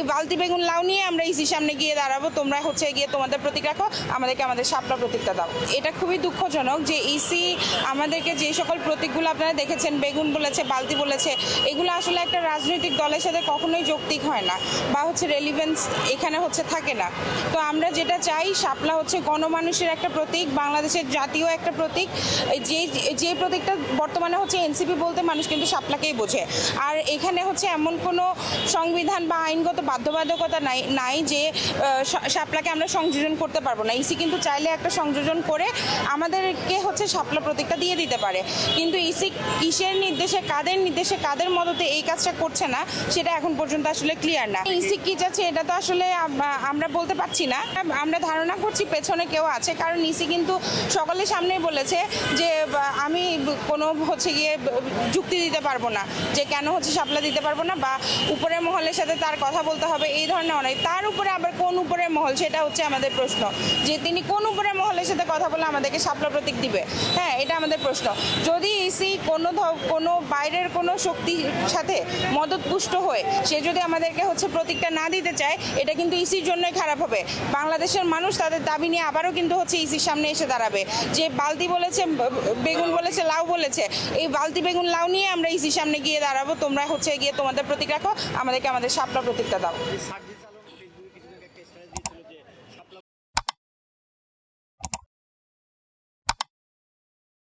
এই বালতি বেগুন লাউ নিয়ে আমরা ইসির সামনে গিয়ে দাঁড়াবো। তোমরা হচ্ছে গিয়ে তোমাদের প্রতীক রাখো, আমাদেরকে আমাদের শাপলা প্রতীকটা দাও। এটা খুবই দুঃখজনক যে ইসি আমাদেরকে যে সকল প্রতীকগুলো আপনারা দেখেছেন, বেগুন বলেছে, বালতি বলেছে, এগুলো আসলে একটা রাজনৈতিক দলের সাথে কখনোই যৌক্তিক হয় না বা হচ্ছে রেলিভেন্স এখানে হচ্ছে থাকে না। তো আমরা যেটা চাই শাপলা হচ্ছে গণমানুষের একটা প্রতীক, বাংলাদেশের জাতীয় একটা প্রতীক। যে যে প্রতীকটা বর্তমানে হচ্ছে এনসিপি বলতে মানুষ কিন্তু শাপলাকেই বোঝে। আর এখানে হচ্ছে এমন কোনো সংবিধান বা আইনগত বাধ্যবাধকতা নাই নাই যে শাপলাকে আমরা সংযোজন করতে পারব না। ইসি কিন্তু চাইলে একটা সংযোজন করে আমাদেরকে হচ্ছে শাপলা প্রতীকটা দিয়ে দিতে পারে। কিন্তু ইসি কিসের নির্দেশে, কাদের নির্দেশে, কাদের মদতে এই কাজটা করছে না, সেটা এখন পর্যন্ত আসলে ক্লিয়ার না। ইসি কি চাচ্ছে এটা তো আসলে আমরা বলতে পারছি না। আমরা ধারণা করছি পেছনে কেউ আছে, কারণ ইসি কিন্তু সকলের সামনেই বলেছে যে আমি কোনো হচ্ছে গিয়ে যুক্তি দিতে পারব না, যে কেন হচ্ছে শাপলা দিতে পারব না, বা উপরের মহলের সাথে তার কথা বলতে হবে এই ধরনের অনেক। তার উপরে আবার কোন উপরের মহল, সেটা হচ্ছে আমাদের প্রশ্ন। যে তিনি কোন উপরের মহলের সাথে কথা বলে আমাদেরকে শাপলা প্রতীক দিবে? হ্যাঁ এটা আমাদের প্রশ্ন। যদি ইসি কোনো কোনো বাইরের কোনো শক্তির সাথে মদত পুষ্ট হয়ে সে যদি আমাদেরকে হচ্ছে প্রতীকটা না দিতে চায়, এটা কিন্তু ইসির জন্যই খারাপ হবে। বাংলাদেশের মানুষ তাদের দাবি নিয়ে আবারও কিন্তু হচ্ছে ইসির সামনে এসে দাঁড়াবে। যে বালতি বলেছে বেগুন বলেছে, লাউ বলেছে, এই বালতি, বেগুন, লাউ নিয়ে আমরা ইসির সামনে গিয়ে দাঁড়াবো। তোমরা হচ্ছে গিয়ে তোমাদের প্রতীক রাখো, আমাদেরকে আমাদের শাপলা প্রতীকটা দাও। এই সার্ভিস